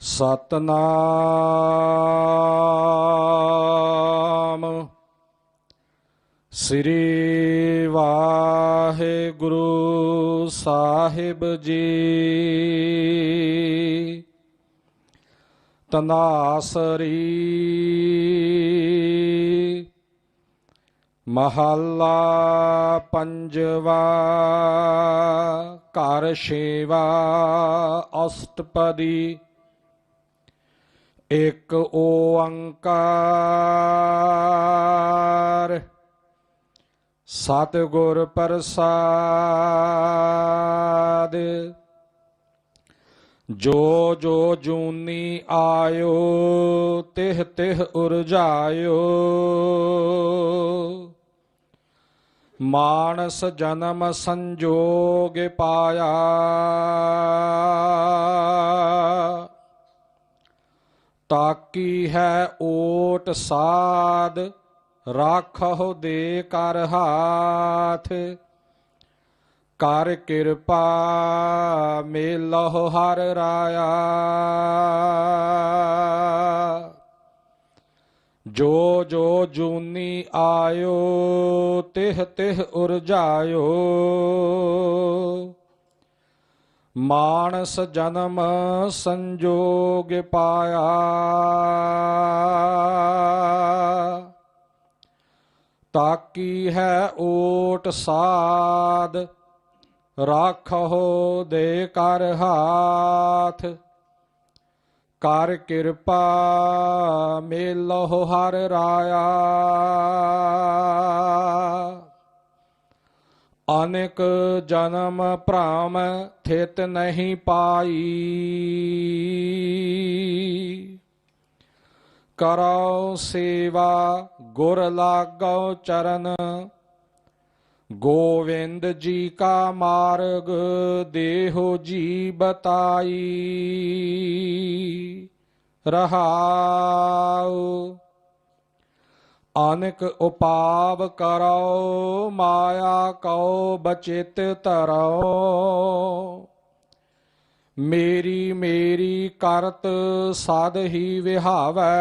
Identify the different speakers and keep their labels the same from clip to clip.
Speaker 1: ਸਤਨਾਮ। ਸ੍ਰੀ ਵਾਹਿਗੁਰੂ ਸਾਹਿਬ ਜੀ। ਤਨਾਸਰੀ ਮਹੱਲਾ ਪੰਜਵਾ ਘਰ ਛੇਵਾ ਅਸ਼ਟਪਦੀ ਇਕ ਓੰਕਾਰ। ਸਤਿਗੁਰ ਪ੍ਰਸਾਦ। ਜੋ ਜੋ ਜੂਨੀ ਆਇਓ, ਤਿਹ ਤਿਹ ਉਰਜਾਇਓ। ਮਾਨਸ ਜਨਮ ਸੰਜੋਗ ਪਾਇਆ। ਤਾਕੀ ਹੈ ਓਟ ਸਾਧ ਰਾਖਹੁ ਦੇ ਕਰ ਹਾਥ ਕਰ ਕਿਰਪਾ ਮੇਲਹੁ ਹਰ ਰਾਇਆ ਜੋ ਜੋ ਜੂਨੀ ਆਇਓ ਤਿਹ ਤਿਹ ਉਰਜਾਇਓ ਮਾਨਸ ਜਨਮ ਸੰਜੋਗ ਪਾਇਆ। ਤਾਕੀ ਹੈ ਓਟ ਸਾਧ ਰਾਖੋ ਦੇ ਕਰ ਹਾਥ। ਕਰ ਕਿਰਪਾ ਮੇਲੋ ਹਰ ਰਾਇਆ। ਅਨੇਕ ਜਨਮ ਭ੍ਰਮ ਥਿਤ ਨਹੀਂ ਪਾਈ। ਕਰੋ ਸੇਵਾ, ਗੁਰ ਲਾਗੋ ਚਰਨ। ਗੋਵਿੰਦ ਜੀ ਕਾ ਮਾਰਗ, ਦੇਹੋ ਜੀ ਬਤਾਈ। ਰਹਾਉ ਅਨਕ ਉਪਾਵ ਕਰੋ, ਮਾਇਆ ਕਉ, ਬਚਿਤ ਧਰੋ ਮੇਰੀ ਮੇਰੀ ਕਰਤ ਸਦ ਹੀ ਵਿਹਾਵੈ।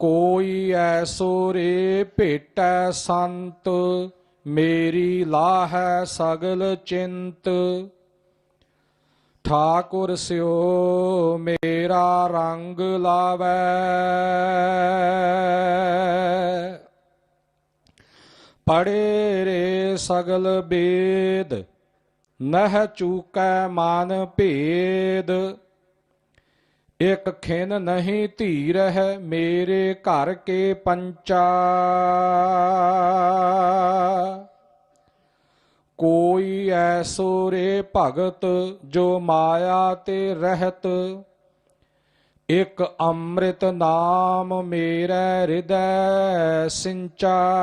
Speaker 1: ਕੋਈ ਐਸੋ ਰੇ ਭੇਟੈ ਸੰਤ, ਮੇਰੀ ਲਾਹੈ ਸਗਲ ਚਿੰਤ। ਠਾਕੁਰ ਸਿਓ, ਮੇਰਾ ਰੰਗ ਲਾਵੈ। ਪੜੇ ਰੇ ਸਗਲ ਬੇਦ, ਨਹ ਚੂਕੈ ਮਨ ਭੇਦ। ਇਕ ਖਿਨ ਨਹੀਂ ਧੀ ਰਹਿ ਮੇਰੇ ਘਰ ਕੇ ਪੰਚਾ। ਕੋਈ ਐਸੋ ਰੇ ਭਗਤ ਜੋ ਮਾਇਆ ਤੇ ਰਹਿਤ। ਇਕ ਅੰਮ੍ਰਿਤ ਨਾਮ ਮੇਰੇ ਹਿਰਦੈ ਸਿੰਚਾ।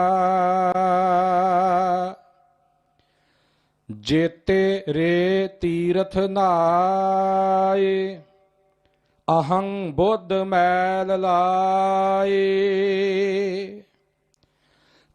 Speaker 1: ਜੇਤੇ ਰੇ ਤੀਰਥ ਨਾਏ ਅਹੰ ਬੁੱਧ ਮੈਲ ਲਾਏ।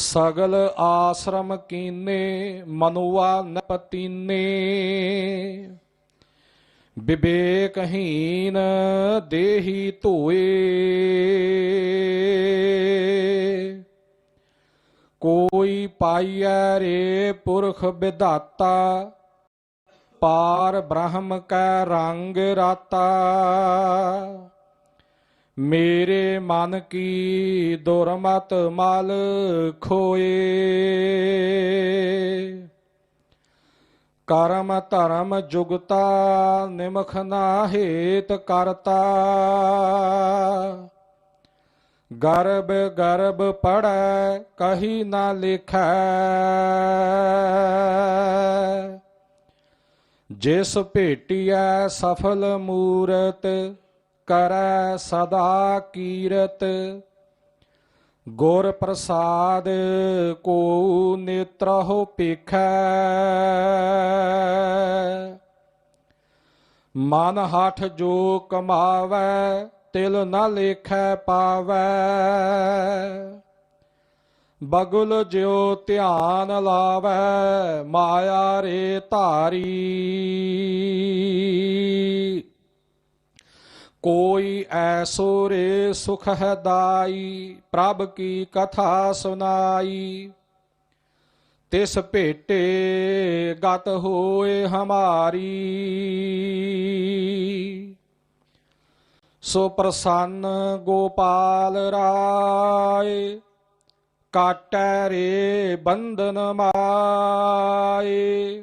Speaker 1: ਸਗਲ ਆਸ਼ਰਮ ਕੀਨੇ, ਮਨੁਆ ਨ ਪਤੀਨੇ ਵਿਵੇਕਹੀਨ ਦੇਹੀ ਧੋਏ। ਕੋਈ ਪਾਈਐ ਰੇ ਪੁਰਖ ਵਿਧਾਤਾ, ਪਾਰ ਬ੍ਰਹਮ ਕੈ ਰੰਗ ਰਾਤਾ। ਮੇਰੇ ਮਨ ਕੀ ਦੁਰਮਤ ਮਲ ਖੋਏ। ਕਰਮ ਧਰਮ ਜੁਗਤਾ ਨਿਮਖ ਨਾ ਹੇਤ ਕਰਤਾ। ਗਰਬ ਗਰਬ ਪੜੈ ਕਹੀ ਨਾ ਲਿਖੈ। ਜਿਸ ਭੇਟੀਐ ਸਫਲ ਮੂਰਤ ਕਰੈ ਸਦਾ ਕੀਰਤ, ਗੁਰ ਪ੍ਰਸਾਦ ਕੋ ਨੇਤਰਹੁ ਪੇਖੈ ਮਨ ਹਠ ਜੋ ਕਮਾਵੈ, ਤਿਲ ਨ ਲੇਖੈ ਪਾਵੈ। ਬਗੁਲ ਜਿਉ ਧਿਆਨ ਲਾਵੈ, ਮਾਇਆ ਰੇ ਧਾਰੀ। ਕੋਈ ਐਸੋ ਰੇ ਸੁਖ ਹੈ ਦਾਈ, ਪ੍ਰਭ ਕੀ ਕਥਾ ਸੁਨਾਈ। ਤਿਸ ਭੇਟੇ ਗਤ ਹੋਏ ਹਮਾਰੀ। ਸੋ ਪ੍ਰਸੰਨ ਗੋਪਾਲ ਰਾਏ, ਕਾਟੈ ਰੇ ਬੰਧਨ ਮਾਏ।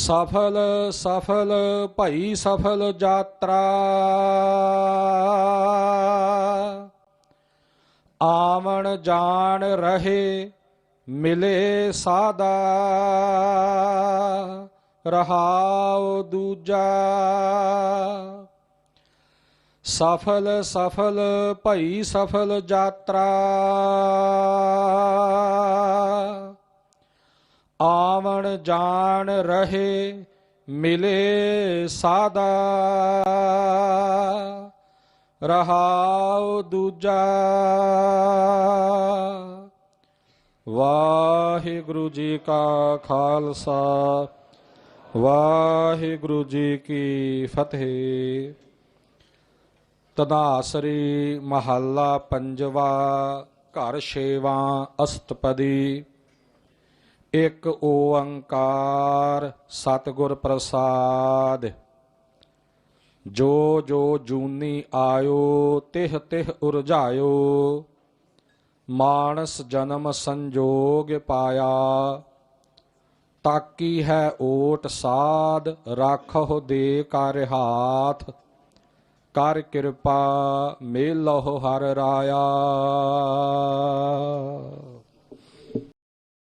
Speaker 1: ਸਫਲ ਸਫਲ ਭਈ ਸਫਲ ਯਾਤਰਾ। ਆਵਣ ਜਾਣ ਰਹੇ ਮਿਲੇ ਸਾਦਾ। ਰਹਾਉ ਦੂਜਾ। ਸਫਲ ਸਫਲ ਭਈ ਸਫਲ ਯਾਤਰਾ। ਆਵਣ ਜਾਣ ਰਹੇ ਮਿਲੇ ਸਾਦਾ। ਰਹਾਉ ਦੂਜਾ। ਵਾਹਿਗੁਰੂ ਜੀ ਕਾ ਖਾਲਸਾ, ਵਾਹਿਗੁਰੂ ਜੀ ਕੀ ਫਤਿਹ। ਤਦਾਸਰੀ ਮਹੱਲਾ ਪੰਜਵਾ, ਘਰ ਛੇਵਾ ਅਸਤਪਦੀ ਇੱਕ ਓੰਕਾਰ ਸਤਿਗੁਰ ਪ੍ਰਸਾਦ। ਜੋ ਜੋ ਜੂਨੀ ਆਇਓ, ਤਿਹ ਤਿਹ ਉਰਝਾਇਓ ਮਾਨਸ ਜਨਮ ਸੰਜੋਗ ਪਾਇਆ। ਤਾਕੀ ਹੈ ਓਟ ਸਾਧ ਰਾਖੋ ਦੇ ਕਰ ਹਾਥ। ਕਰ ਕਿਰਪਾ ਮੇਲਹੁ ਹਰ ਰਾਇਆ।